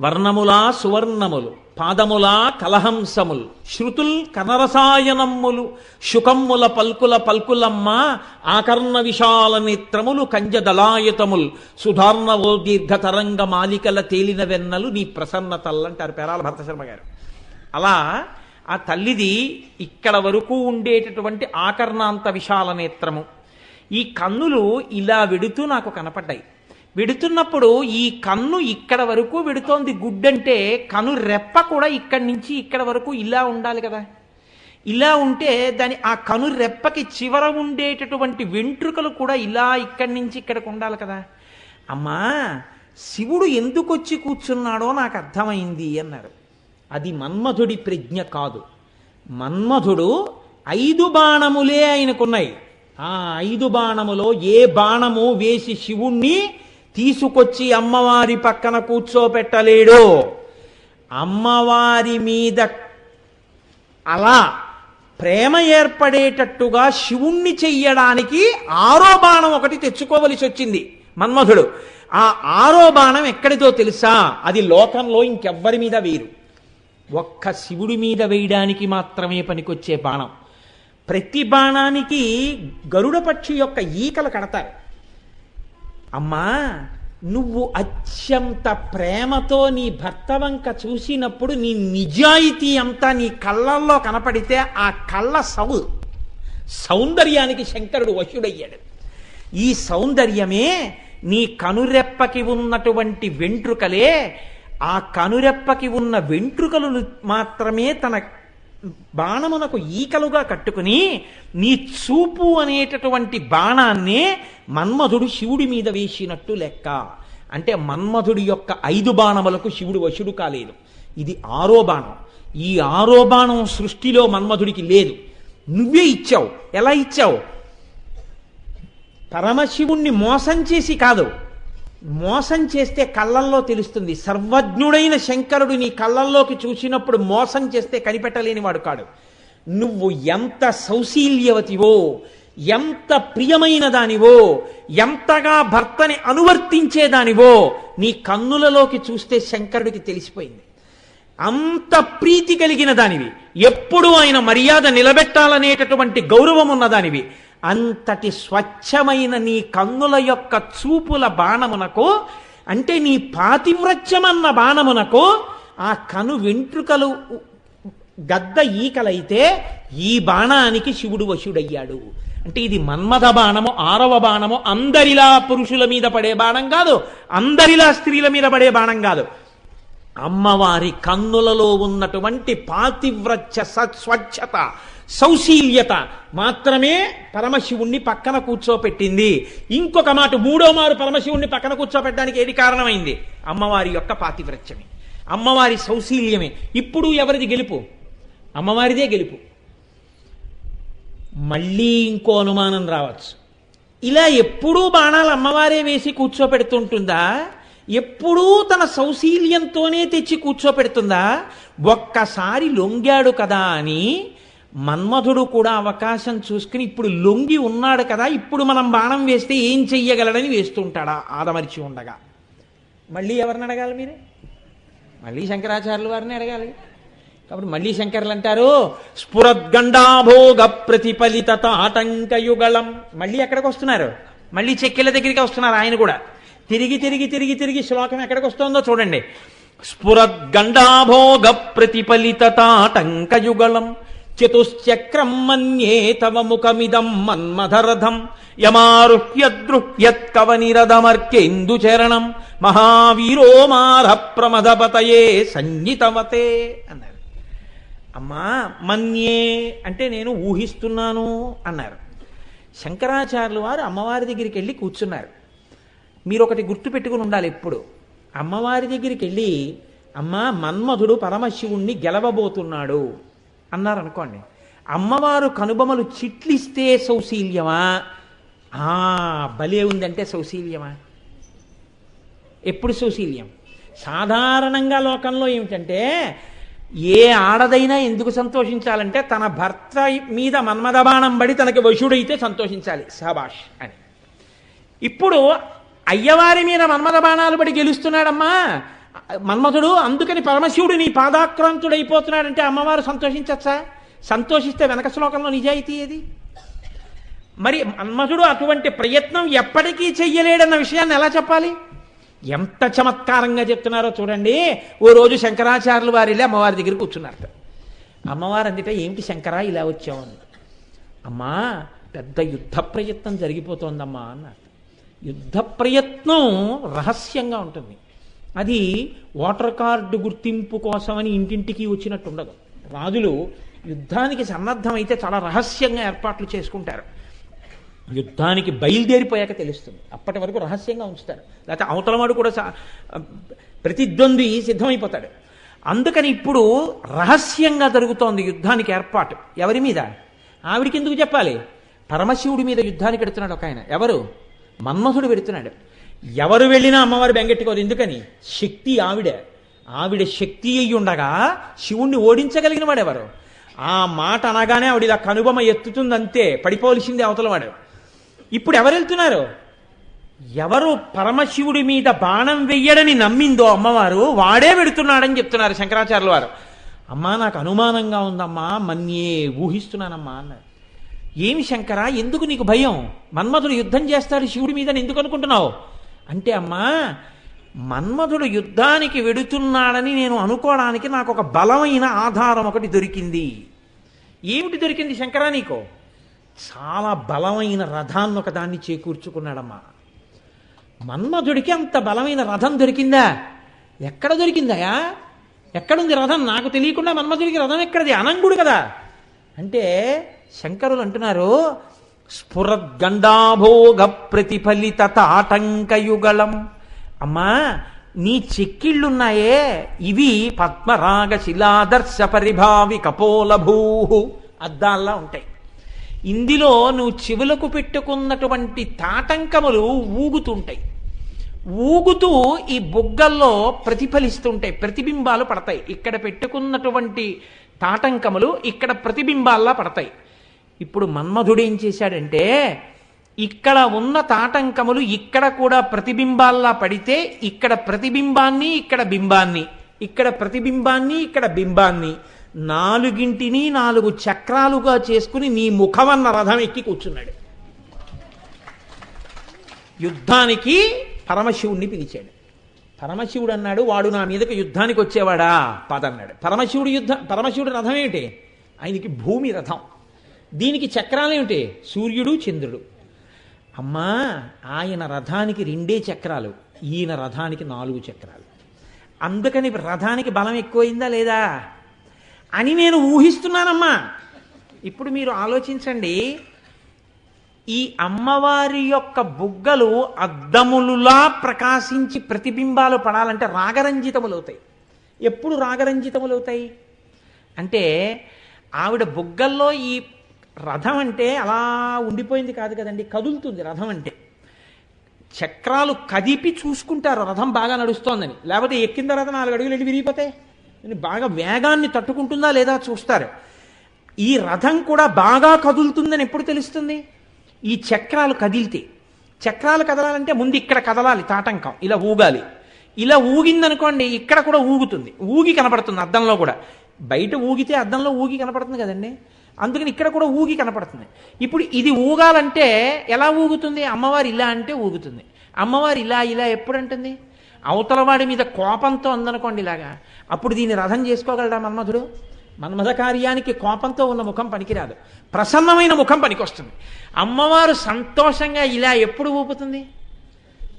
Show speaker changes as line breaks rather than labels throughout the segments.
వర్ణములా సువర్ణములు పాదములా కలహంసములు శృతుల్ కనరసాయనమ్ములు శుకమ్ముల పల్కుల పల్కులమ్మ ఆకర్ణ విశాల నేత్రములు కంజదలాయతముల్ సుధార్ణవో దీర్ఘ తరంగ మాలికల తేలిన వెన్నలు నీ ప్రసన్నతల్లంటారు పేరాల భరతశర్మ గారు. అలా ఆ తల్లిది ఇక్కడ వరకు ఉండేటటువంటి ఆకర్ణాంత విశాల నేత్రము. ఈ కన్నులు ఇలా వెడుతూ నాకు కనపడ్డాయి. విడుతున్నప్పుడు ఈ కన్ను ఇక్కడ వరకు విడుతోంది గుడ్డంటే కను రెప్ప కూడా ఇక్కడి నుంచి ఇక్కడ వరకు ఇలా ఉండాలి కదా. ఇలా ఉంటే దాని ఆ కను రెప్పకి చివర ఉండేటటువంటి వెంట్రుకలు కూడా ఇలా ఇక్కడి నుంచి ఇక్కడికి ఉండాలి కదా. అమ్మా శివుడు ఎందుకు వచ్చి కూర్చున్నాడో నాకు అర్థమైంది అన్నారు. అది మన్మధుడి ప్రజ్ఞ కాదు. మన్మధుడు ఐదు బాణములే ఆయనకున్నాయి. ఆ ఐదు బాణములో ఏ బాణము వేసి శివుణ్ణి తీసుకొచ్చి అమ్మవారి పక్కన కూర్చోపెట్టలేడో. అమ్మవారి మీద అలా ప్రేమ ఏర్పడేటట్టుగా శివుణ్ణి చెయ్యడానికి ఆరో బాణం ఒకటి తెచ్చుకోవలసి వచ్చింది. మన్మధుడు ఆ ఆరో బాణం ఎక్కడిదో తెలుసా? అది లోకంలో ఇంకెవ్వరి మీద వేరు. ఒక్క శివుడి మీద వేయడానికి మాత్రమే పనికొచ్చే బాణం. ప్రతి బాణానికి గరుడ పక్షి యొక్క ఈకలు కడతారు. అమ్మా నువ్వు అత్యంత ప్రేమతో నీ భర్త వంక చూసినప్పుడు నీ నిజాయితీ అంతా నీ కళ్ళల్లో కనపడితే ఆ కళ్ళ సౌ సౌందర్యానికి శంకరుడు వశుడయ్యాడు. ఈ సౌందర్యమే నీ కనురెప్పకి ఉన్నటువంటి వెంట్రుకలే. ఆ కనురెప్పకి ఉన్న వెంట్రుకలు మాత్రమే తన బాణమునకు ఈకలుగా కట్టుకుని నీ చూపు అనేటటువంటి బాణాన్నే మన్మధుడు శివుడి మీద వేసినట్టు లెక్క. అంటే మన్మధుడి యొక్క ఐదు బాణములకు శివుడు వశుడు కాలేదు. ఇది ఆరో బాణం. ఈ ఆరో బాణం సృష్టిలో మన్మధుడికి లేదు. నువ్వే ఇచ్చావు. ఎలా ఇచ్చావు? పరమశివుణ్ణి మోసం చేసి కాదు. మోసం చేస్తే కళ్ళల్లో తెలుస్తుంది. సర్వజ్ఞుడైన శంకరుడు నీ కళ్ళల్లోకి చూసినప్పుడు మోసం చేస్తే కనిపెట్టలేని వాడు కాడు. నువ్వు ఎంత సౌశీల్యవతివో ఎంత ప్రియమైన దానివో ఎంతగా భర్తని అనువర్తించేదానివో నీ కన్నులలోకి చూస్తే శంకరుడికి తెలిసిపోయింది. అంత ప్రీతి కలిగిన దానివి. ఎప్పుడు ఆయన మర్యాద నిలబెట్టాలనేటటువంటి గౌరవం ఉన్నదానివి అంతటి స్వచ్ఛమైన నీ కన్నుల యొక్క చూపుల బాణమునకు అంటే నీ పాతివ్రత్యమన్న బాణమునకు ఆ కను వెంట్రుకలు గద్ద ఈకలైతే ఈ బాణానికి శివుడు వశుడయ్యాడు. అంటే ఇది మన్మథ బాణము ఆరవ బాణము అందరిలా పురుషుల మీద పడే బాణం కాదు అందరిలా స్త్రీల మీద పడే బాణం కాదు. అమ్మవారి కన్నులలో ఉన్నటువంటి పాతివ్రత్య స్వచ్ఛత సౌశీల్యత. మాత్రమే పరమశివుణ్ణి పక్కన కూర్చోపెట్టింది. ఇంకొక మాట మూడో మారు పరమశివుణ్ణి పక్కన కూర్చోపెట్టడానికి ఏది కారణమైంది? అమ్మవారి యొక్క పాతివ్రత్యమే. అమ్మవారి సౌశీల్యమే. ఇప్పుడు ఎవరిది గెలుపు? అమ్మవారిదే గెలుపు. మళ్ళీ ఇంకో అనుమానం రావచ్చు. ఇలా ఎప్పుడూ బాణాలు అమ్మవారే వేసి కూర్చోపెడుతుంటుందా? ఎప్పుడూ తన సౌశీల్యంతోనే తెచ్చి కూర్చోపెడుతుందా? ఒక్కసారి లొంగాడు కదా అని మన్మధుడు కూడా అవకాశం చూసుకుని ఇప్పుడు లొంగి ఉన్నాడు కదా ఇప్పుడు మనం బాణం వేస్తే ఏం చెయ్యగలడని వేస్తుంటాడా? ఆదమరిచి ఉండగా. మళ్ళీ ఎవరిని అడగాలి మీరే? మళ్ళీ శంకరాచార్యులు వారిని అడగాలి. కాబట్టి మళ్ళీ శంకర్లు అంటారు స్ఫురద్గండాభోగ ప్రతిఫలిత ఆటంకయుగళం. మళ్ళీ ఎక్కడికి వస్తున్నారు? మళ్ళీ చెక్కెల దగ్గరికి వస్తున్నారు ఆయన కూడా. తిరిగి తిరిగి తిరిగి తిరిగి శ్లోకం ఎక్కడికి వస్తుందో చూడండి. స్ఫురద్గండాభోగ ప్రతిఫలిత ఆటంకయుగళం. చతుశ్చక్రం మన్యే తవ ముఖమిదం మన్మధరథం యమారుహ్యద్రుహ్యత్కవనిరదమర్కేందు చరణం మహావీరో మార ప్రమదపతయే సంజితవతే అన్నారు అమ్మా మన్యే అంటే నేను ఊహిస్తున్నాను అన్నారు. శంకరాచార్యులు వారు అమ్మవారి దగ్గరికి వెళ్ళి కూర్చున్నారు. మీరు ఒకటి గుర్తు పెట్టుకుని ఉండాలి ఎప్పుడు. అమ్మవారి దగ్గరికి వెళ్ళి అమ్మ మన్మధుడు పరమశివుణ్ణి గెలవబోతున్నాడు. అన్నారు అనుకోండి అమ్మవారు కనుబొమలు చిట్లిస్తే సౌశీల్యమా? ఆ భలే ఉందంటే సౌశీల్యమా? ఎప్పుడు సౌశీల్యం? సాధారణంగా లోకంలో ఏమిటంటే ఏ ఆడదైనా ఎందుకు సంతోషించాలంటే తన భర్త మీద మన్మదబాణం పడి తనకి వశుడైతే సంతోషించాలి సబాష్ అని. ఇప్పుడు అయ్యవారి మీద మన్మద బాణాలు పడి గెలుస్తున్నాడమ్మా. మన్మథుడు అందుకని పరమశివుడు నీ పాదాక్రాంతుడైపోతున్నాడంటే అమ్మవారు సంతోషించచ్చా? సంతోషిస్తే వెనక శ్లోకంలో నిజాయితీ ఏది? మరి మన్మథుడు అటువంటి ప్రయత్నం ఎప్పటికీ చెయ్యలేడన్న విషయాన్ని ఎలా చెప్పాలి? ఎంత చమత్కారంగా చెప్తున్నారో చూడండి. ఓ రోజు శంకరాచార్యులు వారు వెళ్ళి అమ్మవారి దగ్గర కూర్చున్నారట. అమ్మవారు అందుట ఏమిటి శంకరా ఇలా వచ్చామని అమ్మా పెద్ద యుద్ధ ప్రయత్నం జరిగిపోతోందమ్మా అన్నారు. యుద్ధ ప్రయత్నం రహస్యంగా ఉంటుంది. అది ఓటర్ కార్డు గుర్తింపు కోసమని ఇంటింటికి వచ్చినట్టు ఉండదు రాజులు యుద్ధానికి సన్నద్ధమైతే చాలా రహస్యంగా ఏర్పాట్లు చేసుకుంటారు. యుద్ధానికి బయలుదేరిపోయాక తెలుస్తుంది. అప్పటి వరకు రహస్యంగా ఉంచుతారు. లేకపోతే అవతలవాడు కూడా ప్రతిద్వంద్వి సిద్ధమైపోతాడు. అందుకని ఇప్పుడు రహస్యంగా జరుగుతోంది యుద్ధానికి ఏర్పాటు. ఎవరి మీద? ఆవిడికి ఎందుకు చెప్పాలి? పరమశివుడి మీద యుద్ధానికి పెడుతున్నాడు ఒక ఆయన. ఎవరు? మన్మథుడు పెడుతున్నాడు. ఎవరు వెళ్ళినా అమ్మవారు బెంగెట్టుకోదు ఎందుకని? శక్తి ఆవిడ. ఆవిడ శక్తి అయి ఉండగా శివుణ్ణి ఓడించగలిగిన వాడెవరు ఆ మాట అనగానే ఆవిడ ఇలా కనుబొమ్మ ఎత్తుతుందంతే పడిపోవలసిందే అవతలవాడు ఇప్పుడు ఎవరు వెళ్తున్నారు? ఎవరు పరమశివుడి మీద బాణం వెయ్యడని నమ్మిందో అమ్మవారు వాడే పెడుతున్నాడని చెప్తున్నారు శంకరాచార్యుల వారు. అమ్మా నాకు అనుమానంగా ఉందమ్మా మన్యే ఊహిస్తున్నానమ్మా అన్నారు. ఏమి శంకర ఎందుకు నీకు భయం? మన్మధుడు యుద్ధం చేస్తాడు శివుడి మీద ఎందుకు అనుకుంటున్నావు? అంటే అమ్మా మన్మధుడు యుద్ధానికి వెడుతున్నాడని నేను అనుకోవడానికి నాకు ఒక బలమైన ఆధారం ఒకటి దొరికింది. ఏమిటి దొరికింది శంకరా నీకు? చాలా బలమైన రథాన్ని ఒకదాన్ని చేకూర్చుకున్నాడమ్మా. మన్మధుడికి అంత బలమైన రథం దొరికిందా? ఎక్కడ దొరికిందయా ఎక్కడుంది రథం? నాకు తెలియకుండా మన్మధుడికి రథం ఎక్కడది? అనంగుడు కదా. అంటే శంకరులు అంటున్నారు స్ఫురద్గండాభోగ ప్రతిఫలిత తాటంకయుగళం అమ్మా నీ చెక్కిళ్ళున్నాయే. ఇవి పద్మరాగ శిలాదర్శ పరిభావి కపోలభూ అద్దాల్లా ఉంటాయి. ఇందులో నువ్వు చెవులకు పెట్టుకున్నటువంటి తాటంకములు ఊగుతుంటాయి. ఊగుతూ ఈ బుగ్గల్లో ప్రతిఫలిస్తుంటాయి. ప్రతిబింబాలు పడతాయి. ఇక్కడ పెట్టుకున్నటువంటి తాటంకములు ఇక్కడ ప్రతిబింబాల్లా పడతాయి. ఇప్పుడు మన్మధుడు ఏం చేశాడంటే ఇక్కడ ఉన్న తాటంకములు ఇక్కడ కూడా ప్రతిబింబాల్లా పడితే ఇక్కడ ప్రతిబింబాన్ని ఇక్కడ బింబాన్ని ఇక్కడ ప్రతిబింబాన్ని ఇక్కడ బింబాన్ని నాలుగింటిని నాలుగు చక్రాలుగా చేసుకుని నీ ముఖమన్న రథం ఎక్కి కూర్చున్నాడు. యుద్ధానికి పరమశివుణ్ణి పిలిచాడు. పరమశివుడు అన్నాడు వాడు నా మీదకి యుద్ధానికి వచ్చేవాడా? పదన్నాడు. పరమశివుడు యుద్ధ పరమశివుడు రథం ఏమిటి? ఆయనకి భూమి రథం. దీనికి చక్రాలు ఏమిటి? సూర్యుడు చంద్రుడు. అమ్మా ఆయన రథానికి రెండే చక్రాలు. ఈయన రథానికి నాలుగు చక్రాలు. అందుకని రథానికి బలం ఎక్కువైందా లేదా? అని నేను ఊహిస్తున్నానమ్మా. ఇప్పుడు మీరు ఆలోచించండి. ఈ అమ్మవారి యొక్క బుగ్గలు అద్దములులా ప్రకాశించి ప్రతిబింబాలు పడాలంటే రాగరంజితములవుతాయి. ఎప్పుడు రాగరంజితములవుతాయి? అంటే ఆవిడ బుగ్గల్లో ఈ రథం అంటే అలా ఉండిపోయింది కాదు కదండి కదులుతుంది రథం అంటే. చక్రాలు కదిపి చూసుకుంటారు రథం బాగా నడుస్తోందని. లేకపోతే ఎక్కిన తర్వాత నాలుగు అడుగులు వెళ్ళి విరిగిపోతాయి బాగా వేగాన్ని తట్టుకుంటుందా లేదా చూస్తారు. ఈ రథం కూడా బాగా కదులుతుందని ఎప్పుడు తెలుస్తుంది? ఈ చక్రాలు కదిలితే. చక్రాలు కదలాలంటే ముందు ఇక్కడ కదలాలి తాటంకం ఇలా ఊగాలి. ఇలా ఊగిందనుకోండి ఇక్కడ కూడా ఊగుతుంది. ఊగి కనపడుతుంది అద్దంలో కూడా. బయట ఊగితే అద్దంలో ఊగి కనపడుతుంది కదండి. అందుకని ఇక్కడ కూడా ఊగి కనపడుతుంది. ఇప్పుడు ఇది ఊగాలంటే ఎలా ఊగుతుంది? అమ్మవారు ఇలా అంటే ఊగుతుంది. అమ్మవారు ఇలా ఇలా ఎప్పుడు అంటుంది అవతలవాడి మీద కోపంతో ఉందనుకోండి ఇలాగా. అప్పుడు దీన్ని రథం చేసుకోగలడా మన్మధుడు? మన్మథ కార్యానికి కోపంతో ఉన్న ముఖం పనికిరాదు. ప్రసన్నమైన ముఖం పనికొస్తుంది. అమ్మవారు సంతోషంగా ఇలా ఎప్పుడు ఊపుతుంది?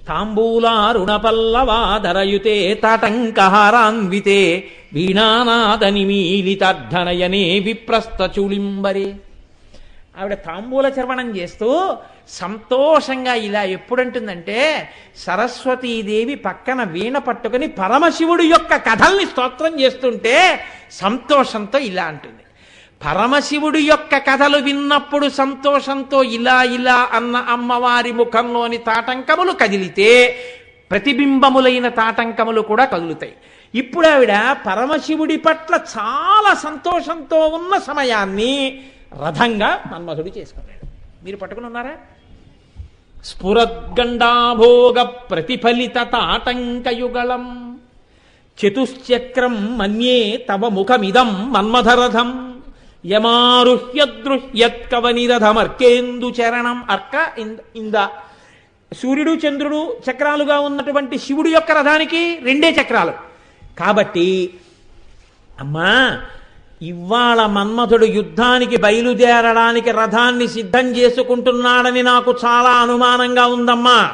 తాంబూలారుణపల్లవాధరయుతే తాటంకహారాన్వితే వీణానాద నిమీలితార్ధనయనే విప్రస్థ చూళింబరే ఆవిడ తాంబూల చర్వణం చేస్తూ సంతోషంగా ఇలా ఎప్పుడంటుందంటే సరస్వతీదేవి పక్కన వీణ పట్టుకుని పరమశివుడు యొక్క కథల్ని స్తోత్రం చేస్తుంటే సంతోషంతో ఇలా అంటుంది. పరమశివుడి యొక్క కథలు విన్నప్పుడు సంతోషంతో ఇలా ఇలా అన్న అమ్మవారి ముఖంలోని తాటంకములు కదిలితే ప్రతిబింబములైన తాటంకములు కూడా కదులుతాయి. ఇప్పుడు ఆవిడ పరమశివుడి పట్ల చాలా సంతోషంతో ఉన్న సమయాన్ని రథంగా మన్మధుడు చేసుకున్నాడు. మీరు పట్టుకుని ఉన్నారా? స్ఫురద్గండాభోగ ప్రతిఫలిత తాటంకయుగళం. చతుశ్చక్రం మన్యే తవ ముఖమిదం మన్మధరథం. యమారుహ్యదృహ్యత్కవనిరథమర్కేందు చరణం. అర్క ఇంద ఇంద. సూర్యుడు చంద్రుడు చక్రాలుగా ఉన్నటువంటి శివుడు యొక్క రథానికి రెండే చక్రాలు. కాబట్టి అమ్మా ఇవాళ మన్మథుడు యుద్ధానికి బయలుదేరడానికి రథాన్ని సిద్ధం చేసుకుంటున్నాడని నాకు చాలా అనుమానంగా ఉందమ్మా.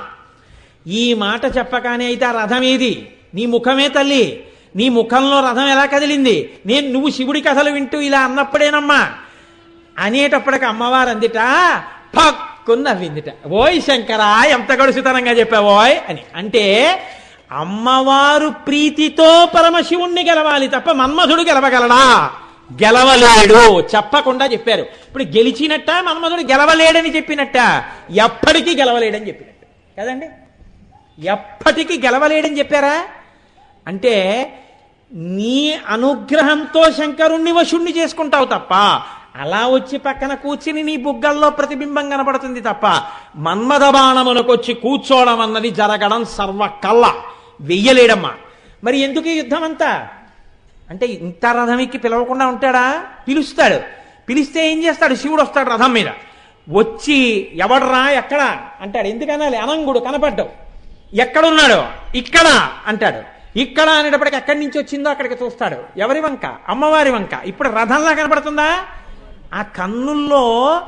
ఈ మాట చెప్పగానే అయితే ఆ రథం ఏది? నీ ముఖమే తల్లి. నీ ముఖంలో రథం ఎలా కదిలింది? నేను నువ్వు శివుడి కథలు వింటూ ఇలా అన్నప్పుడేనమ్మా. అనేటప్పటికి అమ్మవారు అందిట పక్కుని నవ్విందిట ఓయ్ శంకరా ఎంత గడుసుతనంగా చెప్పావోయ్ అని. అంటే అమ్మవారు ప్రీతితో పరమశివుణ్ణి గెలవాలి తప్ప మన్మధుడు గెలవగలడా? గెలవలేడు. చెప్పకుండా చెప్పారు. ఇప్పుడు గెలిచినట్ట మన్మధుడు గెలవలేడని చెప్పినట్ట? ఎప్పటికీ గెలవలేడని చెప్పినట్టు. కదండి? ఎప్పటికీ గెలవలేడని చెప్పారా? అంటే నీ అనుగ్రహంతో శంకరుణ్ణి వశుణ్ణి చేసుకుంటావు తప్ప అలా వచ్చి పక్కన కూర్చుని నీ బుగ్గల్లో ప్రతిబింబం కనపడుతుంది తప్ప మన్మద బాణమునకొచ్చి కూర్చోవడం అన్నది జరగడం సర్వకల్లా. వెయ్యలేడమ్మా. మరి ఎందుకు యుద్ధం అంతా అంటే ఇంత రథమికి పిలవకుండా ఉంటాడా? పిలుస్తాడు. పిలిస్తే ఏం చేస్తాడు? శివుడు వస్తాడు రథం మీద. వచ్చి ఎవడరా ఎక్కడ? అంటాడు. ఎందుకనాలి? అనంగుడు కనపడ్డావు. ఎక్కడున్నాడు? ఇక్కడ అంటాడు. ఇక్కడ అనేటప్పటికి ఎక్కడి నుంచి వచ్చిందో అక్కడికి చూస్తాడు. ఎవరి వంక? అమ్మవారి వంక. ఇప్పుడు రథంలా కనపడుతుందా? ఆ కన్నుల్లో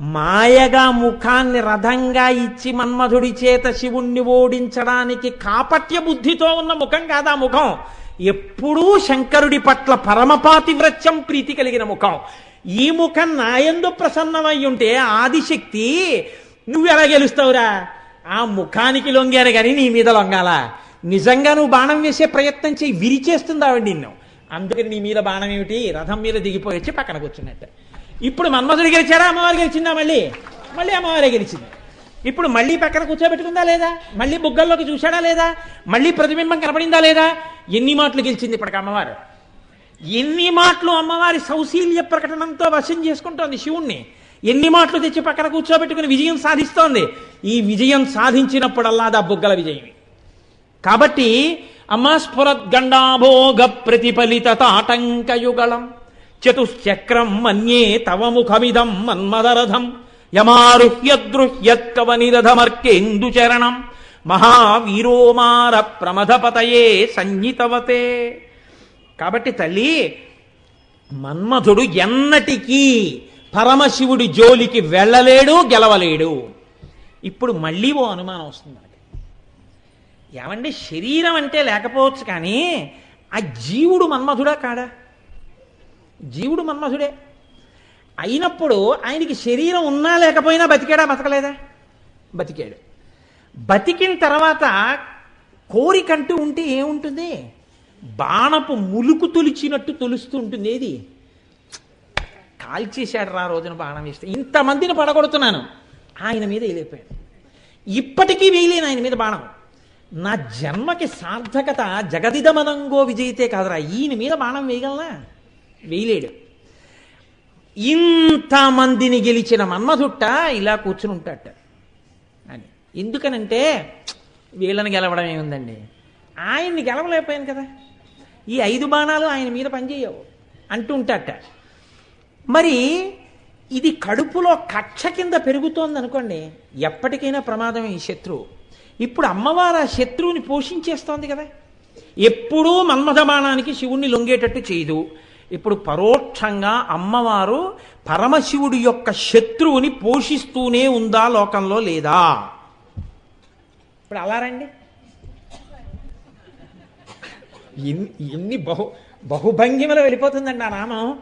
మాయగా ముఖాన్ని రథంగా ఇచ్చి మన్మధుడి చేత శివుణ్ణి ఓడించడానికి కాపట్య బుద్ధితో ఉన్న ముఖం కాదా ముఖం? ఎప్పుడూ శంకరుడి పట్ల పరమపాతివ్రత్యం ప్రీతి కలిగిన ముఖం. ఈ ముఖం నాయందు ప్రసన్నమై ఉంటే ఆదిశక్తి నువ్వు ఎలా గెలుస్తావురా? ఆ ముఖానికి లొంగారు కానీ నీ మీద లొంగాలా. నిజంగా నువ్వు బాణం వేసే ప్రయత్నం చేయి విరిచేస్తుంది ఆవిడ నిన్ను. అందుకని నీ మీద బాణం ఏమిటి? రథం మీద దిగిపోయొచ్చి పక్కన కూర్చున్నట్టు. ఇప్పుడు మన్మధుడు గెలిచారా అమ్మవారు గెలిచిందా మళ్ళీ? మళ్ళీ అమ్మవారే గెలిచింది. ఇప్పుడు మళ్ళీ పక్కన కూర్చోబెట్టుకుందా లేదా? మళ్ళీ బుగ్గల్లోకి చూశాడా లేదా? మళ్ళీ ప్రతిబింబం కనపడిందా లేదా? ఎన్ని మాటలు గెలిచింది ఇప్పటికి అమ్మవారు? ఎన్ని మాటలు అమ్మవారి సౌశీల్య ప్రకటనంతో వశం చేసుకుంటోంది శివుణ్ణి? ఎన్ని మాటలు తెచ్చి పక్కన కూర్చోబెట్టుకుని విజయం సాధిస్తోంది? ఈ విజయం సాధించినప్పుడల్లా దా బుగ్గల విజయం కాబట్టి అమ్మ స్ఫురద్గండాభోగ ప్రతిఫలిత తాటంకయుగళం. చతుశ్చక్రం మన్యే తవ ముఖమిదం మన్మదరథం యమారుహ్యదృహ్యత్కవనిరథమర్కేందు చరణం మహావీరోమార ప్రమథపతయే సంహితవతే. కాబట్టి తల్లి మన్మధుడు ఎన్నటికీ పరమశివుడి జోలికి వెళ్ళలేడు గెలవలేడు. ఇప్పుడు మళ్ళీ ఓ అనుమానం వస్తుంది మనకి. ఏమండి శరీరం అంటే లేకపోవచ్చు కానీ ఆ జీవుడు మన్మధుడా కాడా? జీవుడు మన్మధుడే. అయినప్పుడు ఆయనకి శరీరం ఉన్నా లేకపోయినా బతికాడా బతకలేదా? బతికాడు. బతికిన తర్వాత కోరికంటూ ఉంటే ఏముంటుంది? బాణపు ములుకు తొలిచినట్టు తొలుస్తూ ఉంటుంది. ఏది? కాల్చేశాడు రా రోజున బాణం వేస్తే. ఇంతమందిని పడగొడుతున్నాను. ఆయన మీద వేయలేకపోయాడు. ఇప్పటికీ వేయలేను ఆయన మీద బాణం. నా జన్మకి సార్థకత జగదిదమనంగో విజయితే కాదురా. ఈయన మీద బాణం వేయగలనా? వేయలేడు ఇంతమందిని గెలిచిన మన్మధుట్ట ఇలా కూర్చుని ఉంటాట అని. ఎందుకనంటే వీళ్ళని గెలవడం ఏముందండి? ఆయన్ని గెలవలేకపోయాను కదా. ఈ ఐదు బాణాలు ఆయన మీద పనిచేయవు అంటూ ఉంటాట. మరి ఇది కడుపులో కక్ష కింద పెరుగుతోంది అనుకోండి ఎప్పటికైనా ప్రమాదం ఈ శత్రువు. ఇప్పుడు అమ్మవారు ఆ శత్రువుని పోషించేస్తోంది కదా. ఎప్పుడూ మన్మథ బాణానికి శివుణ్ణి లొంగేటట్టు చేయదు. ఇప్పుడు పరోక్షంగా అమ్మవారు పరమశివుడి యొక్క శత్రువుని పోషిస్తూనే ఉందా లోకంలో లేదా? ఇప్పుడు అలా రండి. ఎన్ని ఎన్ని బహు బహుభంగిమలో వెళ్ళిపోతుందండి ఆ నామం.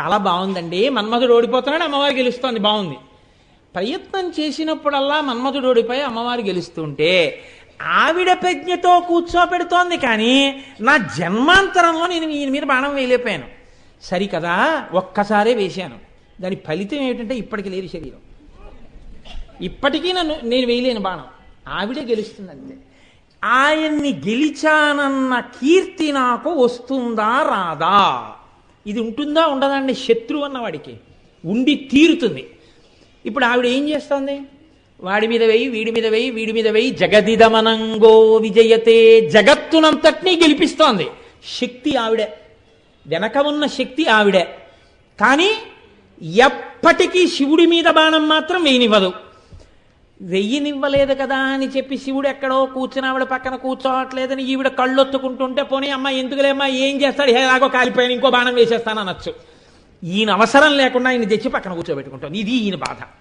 చాలా బాగుందండి. మన్మధుడు ఓడిపోతున్నాడు అమ్మవారు గెలుస్తోంది. బాగుంది. ప్రయత్నం చేసినప్పుడల్లా మన్మధుడు ఓడిపోయి అమ్మవారు గెలుస్తుంటే ఆవిడ ప్రజ్ఞతో కూర్చోపెడుతోంది కానీ నా జన్మాంతరంలో నేను ఈయన మీద బాణం వేయలేకపోయాను. సరికదా? ఒక్కసారే వేశాను. దాని ఫలితం ఏమిటంటే ఇప్పటికి లేదు శరీరం. ఇప్పటికీ నన్ను నేను వేయలేను బాణం. ఆవిడే గెలుస్తుంది అంతే ఆయన్ని గెలిచానన్న కీర్తి నాకు వస్తుందా రాదా? ఇది ఉంటుందా ఉండదండి శత్రువు అన్నవాడికి. ఉండి తీరుతుంది. ఇప్పుడు ఆవిడ ఏం చేస్తుంది? వాడి మీద వెయ్యి వీడి మీద వేయి వీడి మీద వెయ్యి జగదిదమనంగో విజయతే. జగత్తునంతటినీ గెలిపిస్తోంది. శక్తి ఆవిడే. వెనక ఉన్న శక్తి ఆవిడే. కానీ ఎప్పటికీ శివుడి మీద బాణం మాత్రం వేయనివ్వదు. వెయ్యినివ్వలేదు కదా అని చెప్పి శివుడు ఎక్కడో కూర్చుని ఆవిడ పక్కన కూర్చోవట్లేదని ఈవిడ కళ్ళొత్తుకుంటుంటే పోనీ అమ్మ ఎందుకులేమ్మా ఏం చేస్తాడు? ఎలాగో కాలిపోయాను ఇంకో బాణం వేసేస్తాను అనొచ్చు ఈయన అవసరం లేకుండా ఆయన తెచ్చి పక్కన కూర్చోబెట్టుకుంటాను ఇది ఈయన బాధ.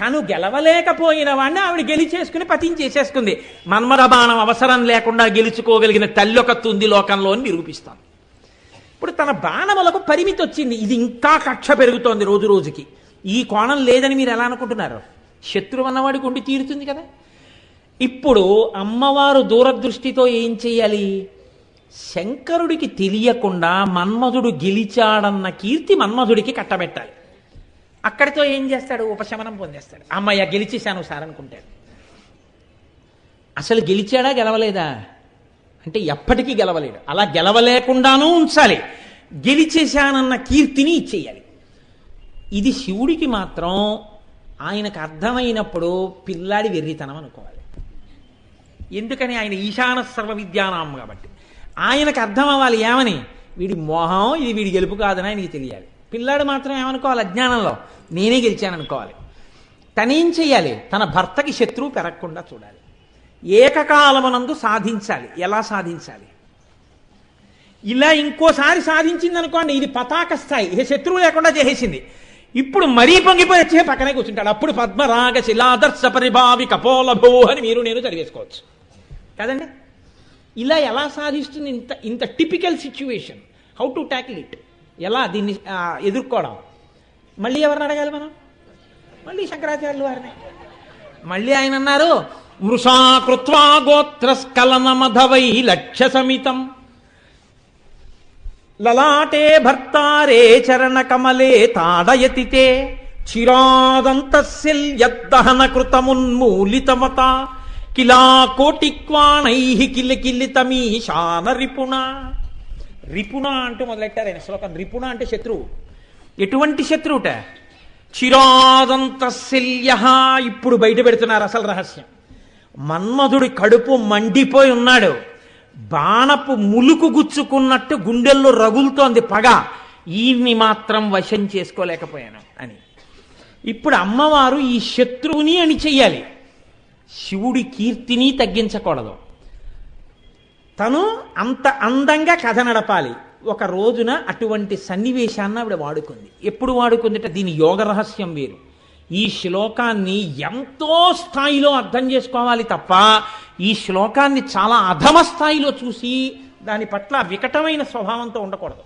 తను గెలవలేకపోయిన వాడిని ఆవిడ గెలిచేసుకుని పతించేసేసుకుంది మన్మర బాణం అవసరం లేకుండా గెలుచుకోగలిగిన తల్లి ఒక తుంది లోకంలో అని నిరూపిస్తాను. ఇప్పుడు తన బాణములకు పరిమితి వచ్చింది. ఇది ఇంకా కక్ష పెరుగుతోంది రోజు రోజుకి. ఈ కోణం లేదని మీరు ఎలా అనుకుంటున్నారు? శత్రువు అన్నవాడికి ఉండి తీరుతుంది కదా. ఇప్పుడు అమ్మవారు దూరదృష్టితో ఏం చేయాలి? శంకరుడికి తెలియకుండా మన్మధుడు గెలిచాడన్న కీర్తి మన్మధుడికి కట్టబెట్టాలి. అక్కడితో ఏం చేస్తాడు? ఉపశమనం పొందేస్తాడు. అమ్మయ్య గెలిచేశాను సార్ అనుకుంటాడు. అసలు గెలిచాడా గెలవలేదా? అంటే ఎప్పటికీ గెలవలేడు. అలా గెలవలేకుండానూ ఉంచాలి. గెలిచేశానన్న కీర్తిని ఇచ్చేయాలి. ఇది శివుడికి మాత్రం ఆయనకు అర్థమైనప్పుడు పిల్లాడి వెర్రితనం అనుకోవాలి. ఎందుకని? ఆయన ఈశాన సర్వ విద్యానామం కాబట్టి. ఆయనకు అర్థం అవ్వాలి ఏమని? వీడి మోహం ఇది వీడి గెలుపు కాదని ఆయనకి తెలియాలి. పిల్లాడు మాత్రం ఏమనుకోవాలి? అజ్ఞానంలో. నేనే గెలిచాను అనుకోవాలి తనేం చేయాలి తన భర్తకి శత్రువు పెరగకుండా చూడాలి. ఏకకాలమునందు సాధించాలి. ఎలా సాధించాలి? ఇలా ఇంకోసారి సాధించింది అనుకోండి ఇది పతాక స్థాయి. శత్రువు లేకుండా చేసేసింది. ఇప్పుడు మరీ పొంగిపోయి వచ్చే పక్కనే కూర్చుంటాడు. అప్పుడు పద్మరాగ శిలాదర్శ పరిభావి కపోలభో అని మీరు నేను చదివేసుకోవచ్చు. కదండి? ఇలా ఎలా సాధిస్తుంది ఇంత ఇంత typical situation how to tackle it ఎలా దీన్ని ఎదుర్కోవడం? మళ్ళీ ఎవరిని అడగాలి మనం? మళ్ళీ శంకరాచార్యులు వారిని. మళ్ళీ ఆయన అన్నారు మృషా కృత్వా గోత్రస్కలన మధవై లక్ష్య సమితం లలాటే భర్తారే చరణ కమలే తాడయతితే చిరాదంతశల్యద్దహన కృతమున్మూలితమత. కిలా కోటిక్వాణై కిల కిలితమీశాన రిపుణ. రిపుణ అంటూ మొదలెట్టారు ఆయన శ్లోకం. రిపుణ అంటే శత్రువు. ఎటువంటి శత్రువుట? చిరాదంతశల్య ఇప్పుడు బయట పెడుతున్నారు అసలు రహస్యం. మన్మధుడి కడుపు మండిపోయి ఉన్నాడు. బాణపు ములుకు గుచ్చుకున్నట్టు గుండెల్లో రగులుతోంది పగ. ఈయన్ని మాత్రం వశం చేసుకోలేకపోయాను అని. ఇప్పుడు అమ్మవారు ఈ శత్రువుని అని చెయ్యాలి. శివుడి కీర్తిని తగ్గించకూడదు. తను అంత అందంగా కథ నడపాలి. ఒక రోజున అటువంటి సన్నివేశాన్ని ఆవిడ వాడుకుంది. ఎప్పుడు వాడుకుందిట? దీని యోగ రహస్యం వేరు. ఈ శ్లోకాన్ని ఎంతో స్థాయిలో అర్థం చేసుకోవాలి తప్ప ఈ శ్లోకాన్ని చాలా అధమ స్థాయిలో చూసి దాని పట్ల వికటమైన స్వభావంతో ఉండకూడదు.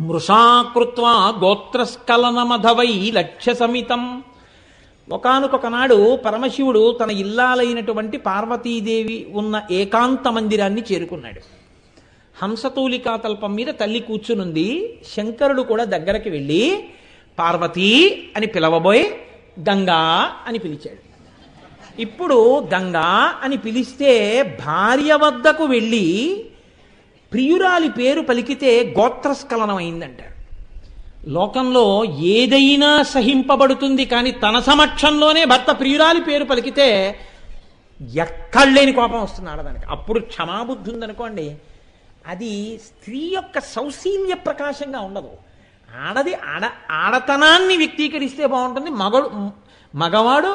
మృషాకృత్వా గోత్రస్కలనమధవై లక్ష్య సమితం ఒకనొక నాడు పరమశివుడు తన ఇల్లాలైనటువంటి పార్వతీదేవి ఉన్న ఏకాంత మందిరాన్ని చేరుకున్నాడు. హంసతూలికా తల్పం మీద తల్లి కూర్చునుంది. శంకరుడు కూడా దగ్గరికి వెళ్ళి పార్వతీ అని పిలవబోయి గంగా అని పిలిచాడు. ఇప్పుడు గంగా అని పిలిస్తే భార్య వద్దకు వెళ్ళి ప్రియురాలి పేరు పలికితే గోత్రస్ఖలనం అయిందంటారు లోకంలో ఏదైనా సహింపబడుతుంది కానీ తన సమక్షంలోనే భర్త ప్రియురాలి పేరు పలికితే ఎక్కడలేని కోపం వస్తుంది ఆడదానికి. అప్పుడు క్షమాబుద్ధి ఉందనుకోండి అది స్త్రీ యొక్క సౌశీల్య ప్రకాశంగా ఉండదు. ఆడది ఆడ ఆడతనాన్ని వ్యక్తీకరిస్తే బాగుంటుంది మగడు మగవాడు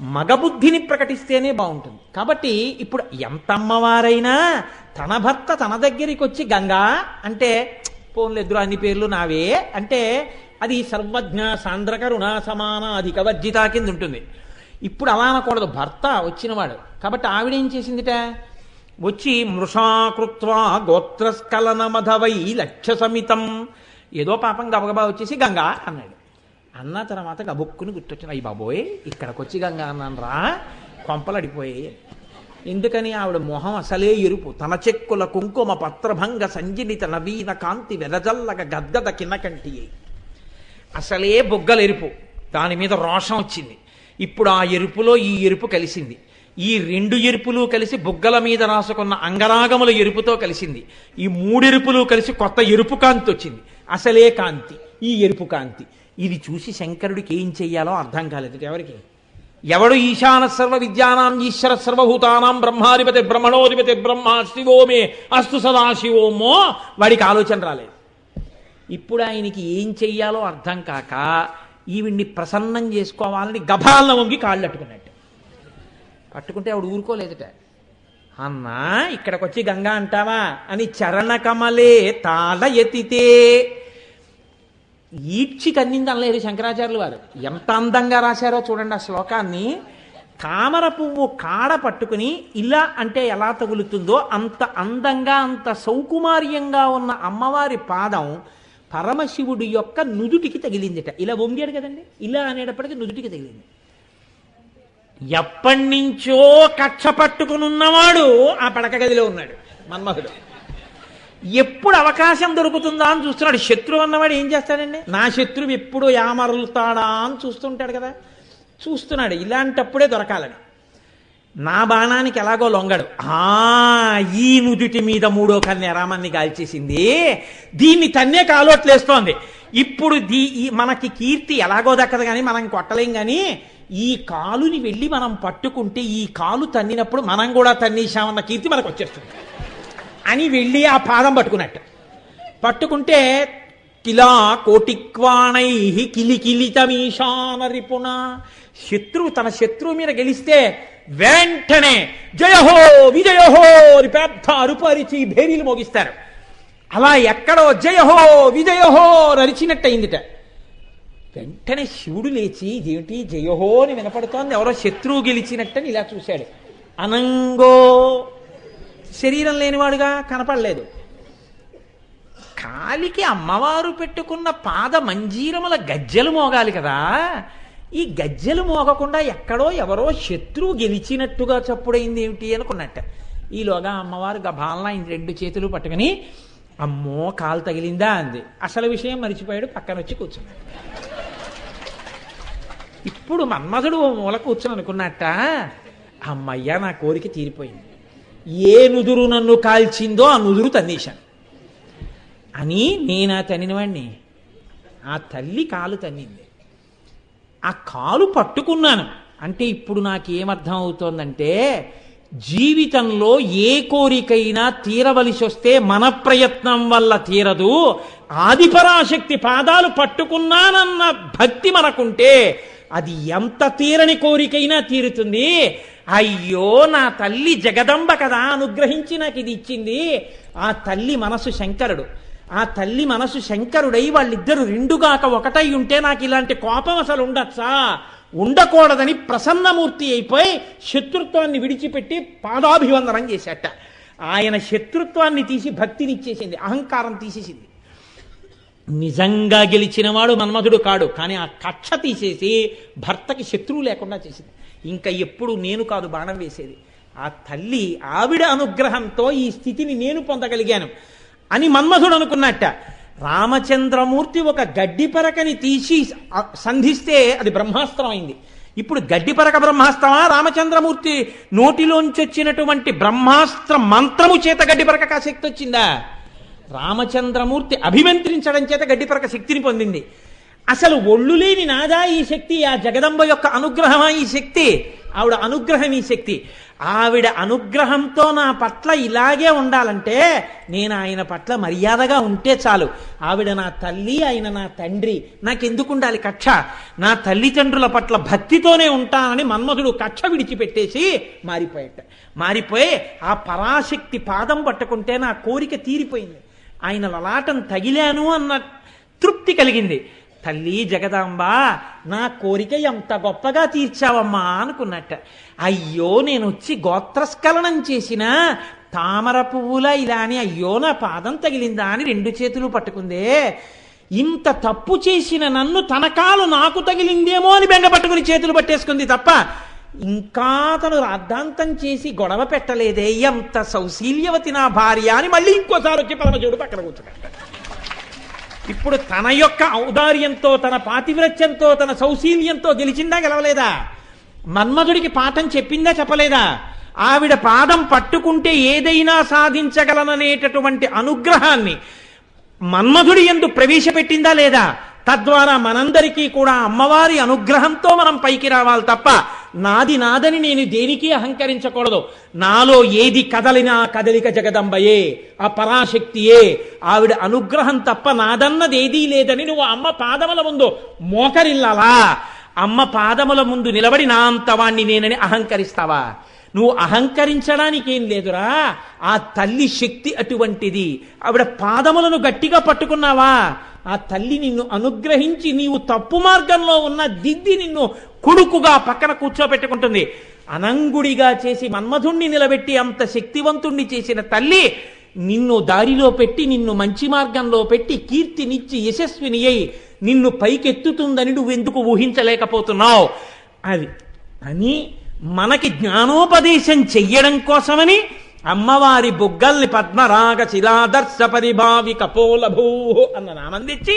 మగబుద్ధిని ప్రకటిస్తేనే బాగుంటుంది. కాబట్టి ఇప్పుడు ఎంత అమ్మవారైనా తన భర్త తన దగ్గరికి వచ్చి గంగా అంటే పోన్లెద్దురు అన్ని పేర్లు నావే? అంటే అది సర్వజ్ఞ సాంద్రక రుణ సమాన అధిక వర్జిత కింద ఉంటుంది. ఇప్పుడు అలా అనకూడదు. భర్త వచ్చినవాడు. కాబట్టి ఆవిడ ఏం చేసిందిట? వచ్చి మృషాకృత్వా గోత్రస్కలన మధవై లక్ష్య సమితం ఏదో పాపం గబగబా వచ్చేసి గంగా అన్నాడు. అన్న తర్వాత గబుక్కుని గుర్తొచ్చిన అయ్యి బాబోయ్ ఇక్కడికి వచ్చి గంగా అన్నాను రా కొంపలు అడిపోయాయి ఎందుకని ఆవిడ మొహం అసలే ఎరుపు. తన చెక్కుల కుంకుమ పత్రభంగ సంజనిత నవీన కాంతి వెదజల్లగ గద్గద కిన్నకంటి అసలే బొగ్గలెరుపు. దాని మీద రోషం వచ్చింది. ఇప్పుడు ఆ ఎరుపులో ఈ ఎరుపు కలిసింది. ఈ రెండు ఎరుపులు కలిసి బుగ్గల మీద రాసుకున్న అంగరాగముల ఎరుపుతో కలిసింది. ఈ మూడెరుపులు కలిసి కొత్త ఎరుపు కాంతి వచ్చింది. అసలే కాంతి. ఈ ఎరుపు కాంతి. ఇది చూసి శంకరుడికి ఏం చెయ్యాలో అర్థం కాలేదు. ఎవరికి? ఎవడు ఈశాన సర్వ విద్యానాం ఈశ్వర సర్వభూతానాం బ్రహ్మాధిపతి బ్రహ్మణోధిపతి బ్రహ్మ శివోమే అస్తు సదాశివోమో వాడికి ఆలోచన రాలేదు. ఇప్పుడు ఆయనకి ఏం చెయ్యాలో అర్థం కాక ఈవిడ్ని ప్రసన్నం చేసుకోవాలని గభాలన వంగి కాళ్ళు అట్టుకున్నట్టు పట్టుకుంటే ఆవిడ ఊరుకోలేదుట. అన్నా ఇక్కడికొచ్చి గంగా అంటావా? అని చరణకమలే తాళ ఎతితే ఈడ్చి కన్నింది అనలేదు శంకరాచార్యులు వారు. ఎంత అందంగా రాశారో చూడండి ఆ శ్లోకాన్ని. తామర పువ్వు కాడ పట్టుకుని ఇలా అంటే ఎలా తగులుతుందో అంత అందంగా అంత సౌకుమార్యంగా ఉన్న అమ్మవారి పాదం పరమశివుడి యొక్క నుదుటికి తగిలిందిట. ఇలా వంగాడు కదండి. ఇలా అనేటప్పటికీ నుదుటికి తగిలింది. ఎప్పటి నుంచో కక్ష పట్టుకునున్నవాడు ఆ పడక గదిలో ఉన్నాడు. మన్మహుడు ఎప్పుడు అవకాశం దొరుకుతుందా అని చూస్తున్నాడు. శత్రువు అన్నవాడు ఏం చేస్తాడండి? నా శత్రువు ఎప్పుడు యామరులుతాడా అని చూస్తుంటాడు కదా. చూస్తున్నాడు. ఇలాంటప్పుడే దొరకాలని. నా బాణానికి ఎలాగో లొంగడు. ఆ ఈ నుదుటి మీద మూడో కన్య రామాన్ని కాల్చేసింది. దీన్ని తన్నే కాలోట్లేస్తోంది ఇప్పుడు దీ ఈ మనకి కీర్తి ఎలాగో దక్కదు కానీ మనం కొట్టలేం కానీ ఈ కాలుని వెళ్ళి మనం పట్టుకుంటే ఈ కాలు తన్నినప్పుడు మనం కూడా తన్నేశామన్న కీర్తి మనకు వచ్చేస్తుంది. అని వెళ్ళి ఆ పాదం పట్టుకున్నట్టు. పట్టుకుంటే కిలా కోటిక్వాణై కిలికిలితమీశాన రిపుణ శత్రువు తన శత్రువు మీద గెలిస్తే వెంటనే జయహో విజయహో అని పెద్ద అరుపు అరిచి భేరీలు మోగిస్తారు. అలా ఎక్కడో జయహో విజయహో అని అయిందిట వెంటనే శివుడు లేచి ఇదేమిటి జయహో అని వినపడుతోంది ఎవరో శత్రువు గెలిచినట్టని ఇలా చూశాడు. అనంగో శరీరం లేనివాడుగా కనపడలేదు. కాలికి అమ్మవారు పెట్టుకున్న పాద మంజీరముల గజ్జెలు మోగాలి కదా. ఈ గజ్జెలు మోగకుండా ఎక్కడో ఎవరో శత్రువు గెలిచినట్టుగా చప్పుడైంది ఏమిటి అనుకున్నట్ట. ఈలోగా అమ్మవారు గభాలన రెండు చేతులు పట్టుకుని అమ్మో కాలు తగిలిందా? అంది. అసలు విషయం మరిచిపోయాడు పక్కన వచ్చి కూర్చున్నాడు. ఇప్పుడు మన్మధుడు ఓ మూల కూర్చొని అనుకున్నట్ట అమ్మయ్య నా కోరిక తీరిపోయింది. ఏ నుదురు నన్ను కాల్చిందో ఆ నుదురు తన్నేశాను. అని నేను ఆ తన్నినవాడిని ఆ తల్లి కాలు తన్నింది. ఆ కాలు పట్టుకున్నాను. అంటే ఇప్పుడు నాకేమర్థం అవుతోందంటే జీవితంలో ఏ కోరికైనా తీరవలసి వస్తే మన ప్రయత్నం వల్ల తీరదు. ఆదిపరాశక్తి పాదాలు పట్టుకున్నానన్న భక్తి మనకుంటే అది ఎంత తీరని కోరికైనా తీరుతుంది. అయ్యో నా తల్లి జగదంబ కదా అనుగ్రహించి నాకు ఇది ఇచ్చింది. ఆ తల్లి మనసు శంకరుడు. ఆ తల్లి మనసు శంకరుడై వాళ్ళిద్దరు రెండుగాక ఒకటై ఉంటే నాకు ఇలాంటి కోపం అసలు ఉండొచ్చా? ఉండకూడదని ప్రసన్నమూర్తి అయిపోయి శత్రుత్వాన్ని విడిచిపెట్టి పాదాభివందనం చేశాట. ఆయన శత్రుత్వాన్ని తీసి భక్తినిచ్చేసింది అహంకారం తీసేసింది. నిజంగా గెలిచినవాడు మన్మధుడు కాడు. కానీ ఆ కక్ష తీసేసి భర్తకి శత్రువు లేకుండా చేసింది. ఇంకా ఎప్పుడు నేను కాదు బాణం వేసేది. ఆ తల్లి ఆవిడ అనుగ్రహంతో ఈ స్థితిని నేను పొందగలిగాను అని మన్మధుడు అనుకున్నట్ట. రామచంద్రమూర్తి ఒక గడ్డి పరకని తీసి సంధిస్తే అది బ్రహ్మాస్త్రం అయింది. ఇప్పుడు గడ్డిపరక బ్రహ్మాస్త్రమా? రామచంద్రమూర్తి నోటిలోంచి వచ్చినటువంటి బ్రహ్మాస్త్ర మంత్రము చేత గడ్డిపరక శక్తి వచ్చిందా రామచంద్రమూర్తి అభిమంత్రించడం చేత గడ్డిపరక శక్తిని పొందింది. అసలు ఒళ్ళు లేని నాదా ఈ శక్తి ఆ జగదంబ యొక్క అనుగ్రహమా ఈ శక్తి? ఆవిడ అనుగ్రహం ఈ శక్తి. ఆవిడ అనుగ్రహంతో నా పట్ల ఇలాగే ఉండాలంటే నేను ఆయన పట్ల మర్యాదగా ఉంటే చాలు. ఆవిడ నా తల్లి ఆయన నా తండ్రి. నాకెందుకు ఉండాలి కక్ష? నా తల్లిదండ్రుల పట్ల భక్తితోనే ఉంటానని మన్మధుడు కక్ష విడిచిపెట్టేసి మారిపోయాట. మారిపోయి ఆ పరాశక్తి పాదం పట్టుకుంటే నా కోరిక తీరిపోయింది. ఆయన లలాటం తగిలాను అన్న తృప్తి కలిగింది. తల్లి జగదాంబ నా కోరిక ఎంత గొప్పగా తీర్చావమ్మా అనుకున్నట్ట. అయ్యో నేను వచ్చి గోత్రస్ఖలనం చేసిన తామర పువ్వులా ఇలా అని అయ్యో నా పాదం తగిలిందా అని రెండు చేతులు పట్టుకుందే. ఇంత తప్పు చేసిన నన్ను తన కాలు నాకు తగిలిందేమో అని బెంగ పట్టుకుని చేతులు పట్టేసుకుంది తప్ప ఇంకా తను రాద్ధాంతం చేసి గొడవ పెట్టలేదే ఎంత సౌశీల్యవతి నా భార్య అని మళ్ళీ ఇంకోసారి వచ్చి పరమశివుడు పక్కన కూర్చున్నాడు. ఇప్పుడు తన యొక్క ఔదార్యంతో తన పాతివ్రత్యంతో తన సౌశీల్యంతో గెలిచిందా గెలవలేదా? మన్మధుడికి పాఠం చెప్పిందా చెప్పలేదా? ఆవిడ పాదం పట్టుకుంటే ఏదైనా సాధించగలననేటటువంటి అనుగ్రహాన్ని మన్మధుడి ఎందు ప్రవేశపెట్టిందా లేదా? తద్వారా మనందరికీ కూడా అమ్మవారి అనుగ్రహంతో మనం పైకి రావాలి తప్ప నాది నాదని నేను దేనికి అహంకరించకూడదు. నాలో ఏది కదలినా కదలిక జగదంబయే ఆ పరాశక్తియే. ఆవిడ అనుగ్రహం తప్ప నాదన్నది ఏదీ లేదని నువ్వు అమ్మ పాదముల ముందు మోకరిల్లాలా. అమ్మ పాదముల ముందు నిలబడి నా అంతవాణ్ణి నేనని అహంకరిస్తావా? నువ్వు అహంకరించడానికి ఏం లేదురా. ఆ తల్లి శక్తి అటువంటిది. ఆవిడ పాదములను గట్టిగా పట్టుకున్నావా? ఆ తల్లి నిన్ను అనుగ్రహించి నీవు తప్పు మార్గంలో ఉన్న దిద్ది నిన్ను కొడుకుగా పక్కన కూర్చోబెట్టుకుంటుంది. అనంగుడిగా చేసి మన్మధుణ్ణి నిలబెట్టి అంత శక్తివంతుణ్ణి చేసిన తల్లి నిన్ను దారిలో పెట్టి నిన్ను మంచి మార్గంలో పెట్టి కీర్తినిచ్చి యశస్విని అయి నిన్ను పైకెత్తుతుందని నువ్వు ఎందుకు ఊహించలేకపోతున్నావు? అది అని మనకి జ్ఞానోపదేశం చెయ్యడం కోసమని అమ్మవారి బుగ్గల్ని పద్మరాగ శిలాదర్శ పరిభావి కపోలభూ అన్న నామందిచ్చి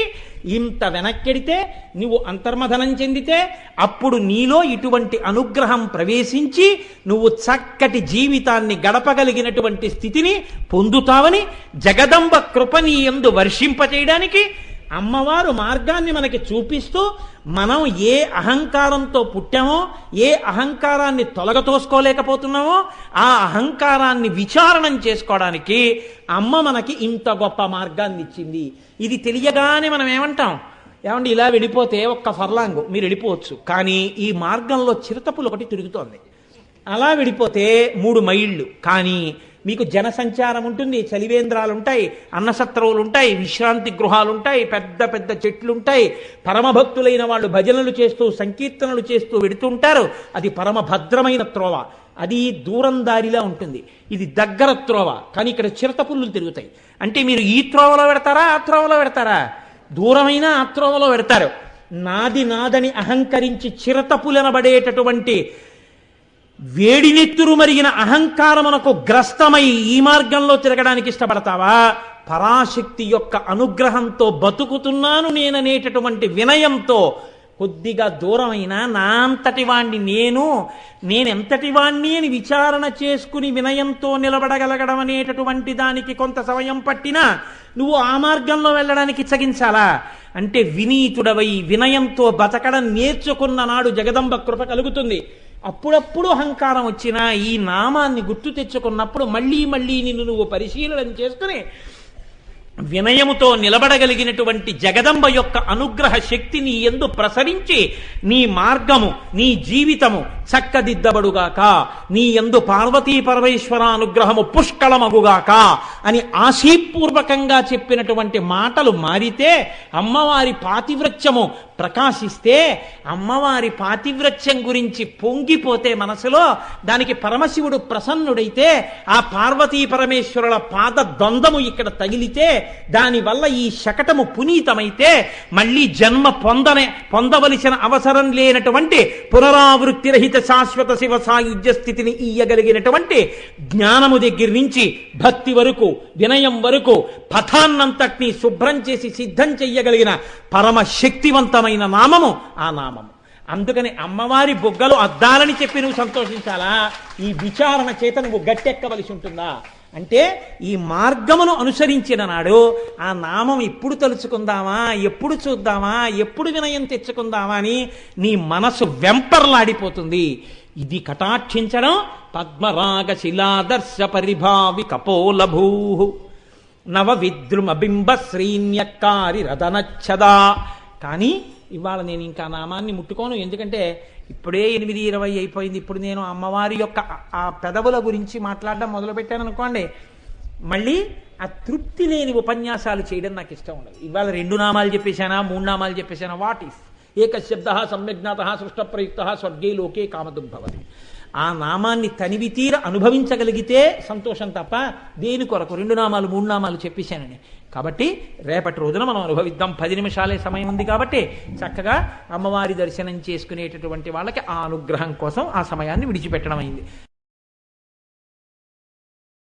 ఇంత వెనక్కెడితే నువ్వు అంతర్మథనం చెందితే అప్పుడు నీలో ఇటువంటి అనుగ్రహం ప్రవేశించి నువ్వు చక్కటి జీవితాన్ని గడపగలిగినటువంటి స్థితిని పొందుతావని జగదంబ కృపని ఎందు వర్షింపచేయడానికి అమ్మవారు మార్గాన్ని మనకి చూపిస్తూ మనం ఏ అహంకారంతో పుట్టామో ఏ అహంకారాన్ని తొలగతోసుకోలేకపోతున్నామో ఆ అహంకారాన్ని విచారణం చేసుకోవడానికి అమ్మ మనకి ఇంత గొప్ప మార్గాన్ని ఇచ్చింది. ఇది తెలియగానే మనం ఏమంటాం? ఏమంటే ఇలా వెళ్ళిపోతే ఒక్క ఫర్లాంగు మీరు వెళ్ళిపోవచ్చు. కానీ ఈ మార్గంలో చిరుతపులు ఒకటి తిరుగుతోంది. అలా వెళ్ళిపోతే మూడు మైళ్ళు కానీ మీకు జనసంచారం ఉంటుంది చలివేంద్రాలు ఉంటాయి అన్నసత్రవులు ఉంటాయి విశ్రాంతి గృహాలు ఉంటాయి పెద్ద పెద్ద చెట్లు ఉంటాయి పరమభక్తులైన వాళ్ళు భజనలు చేస్తూ సంకీర్తనలు చేస్తూ వెడుతుంటారు. అది పరమ భద్రమైన త్రోవ. అది దూరం దారిలా ఉంటుంది. ఇది దగ్గర త్రోవ. కానీ ఇక్కడ చిరతపుల్లు తిరుగుతాయి. అంటే మీరు ఈ త్రోవలో పెడతారా ఆ త్రోవలో పెడతారా? దూరమైన ఆ త్రోవలో పెడతారు. నాది నాదని అహంకరించి చిరతపులనబడేటటువంటి వేడినెత్తురు మరిగిన అహంకారమునకు గ్రస్తమై ఈ మార్గంలో తిరగడానికి ఇష్టపడతావా? పరాశక్తి యొక్క అనుగ్రహంతో బతుకుతున్నాను నేననేటటువంటి వినయంతో కొద్దిగా దూరమైన నా అంతటి వాణ్ణి నేను నేనెంతటి వాణ్ణి అని విచారణ చేసుకుని వినయంతో నిలబడగలగడం అనేటటువంటి దానికి కొంత సమయం పట్టినా నువ్వు ఆ మార్గంలో వెళ్ళడానికి ఇచ్చగించాలా అంటే వినీతుడవై వినయంతో బతకడం నేర్చుకున్న నాడు జగదంబ కృప కలుగుతుంది. అప్పుడప్పుడు అహంకారం వచ్చినా ఈ నామాన్ని గుర్తు తెచ్చుకున్నప్పుడు మళ్ళీ మళ్ళీ నిన్ను నువ్వు పరిశీలన చేసుకుని వినయముతో నిలబడగలిగినటువంటి జగదంబ యొక్క అనుగ్రహ శక్తి నీ ఎందు ప్రసరించి నీ మార్గము నీ జీవితము చక్కదిద్దబడుగాక. నీ ఎందు పార్వతీ పరమేశ్వర అనుగ్రహము పుష్కళమగుగాక అని ఆశీపూర్వకంగా చెప్పినటువంటి మాటలు మారితే అమ్మవారి పాతివృత్యము ప్రకాశిస్తే అమ్మవారి పాతివ్రత్యం గురించి పొంగిపోతే మనసులో దానికి పరమశివుడు ప్రసన్నుడైతే ఆ పార్వతీ పరమేశ్వరుల పాద ద్వందము ఇక్కడ తగిలితే దానివల్ల ఈ శకటము పునీతమైతే మళ్ళీ జన్మ పొందనే పొందవలసిన అవసరం లేనటువంటి పునరావృత్తి రహిత శాశ్వత శివ సాయుధ్య స్థితిని ఇయ్యగలిగినటువంటి జ్ఞానము దగ్గర నుంచి భక్తి వరకు వినయం వరకు పథాన్నంతటినీ శుభ్రం చేసి సిద్ధం చెయ్యగలిగిన పరమ శక్తివంతమైన నామము ఆ నామము. అందుకని అమ్మవారి బుగ్గలు అద్దాలని చెప్పి నువ్వు సంతోషించాలా? ఈ విచారణ చేత నువ్వు గట్టెక్కవలసి ఉంటుందా? అంటే ఈ మార్గమును అనుసరించిన నాడు ఆ నామం ఎప్పుడు తలుచుకుందామా ఎప్పుడు చూద్దామా ఎప్పుడు వినయం తెచ్చుకుందామా అని నీ మనసు వెంపర్లాడిపోతుంది. ఇది కటాక్షించడం పద్మరాగ శిలాదర్శ పరిభావి కపోలభూ నవ విద్రుమబింబ శ్రీన్యక్కారి రదనచ్చదా కానీ ఇవాళ నేను ఇంకా నామాన్ని ముట్టుకోను. ఎందుకంటే ఇప్పుడే ఎనిమిది ఇరవై అయిపోయింది. ఇప్పుడు నేను అమ్మవారి యొక్క ఆ- పెదవుల గురించి మాట్లాడడం మొదలుపెట్టాను అనుకోండి. మళ్ళీ ఆ తృప్తి లేని ఉపన్యాసాలు చేయడం నాకు ఇష్టం ఉండదు. ఇవాళ రెండు నామాలు చెప్పేశానా మూడు నామాలు చెప్పేశానా వాట్ ఇఫ్ ఏకశబ్ద సమ్యజ్ఞాత సృష్ట ప్రయుక్త స్వర్గే లోకే కామదుగ్భవతి ఆ నామాన్ని తనివి తీర అనుభవించగలిగితే సంతోషం తప్ప దేని కొరకు? రెండు నామాలు మూడు నామాలు చెప్పేశానని. కాబట్టి రేపటి రోజున మనం అనుభవిద్దాం. పది నిమిషాలే సమయం ఉంది కాబట్టి చక్కగా అమ్మవారి దర్శనం చేసుకునేటటువంటి వాళ్ళకి ఆ అనుగ్రహం కోసం ఆ సమయాన్ని విడిచిపెట్టడం అయింది.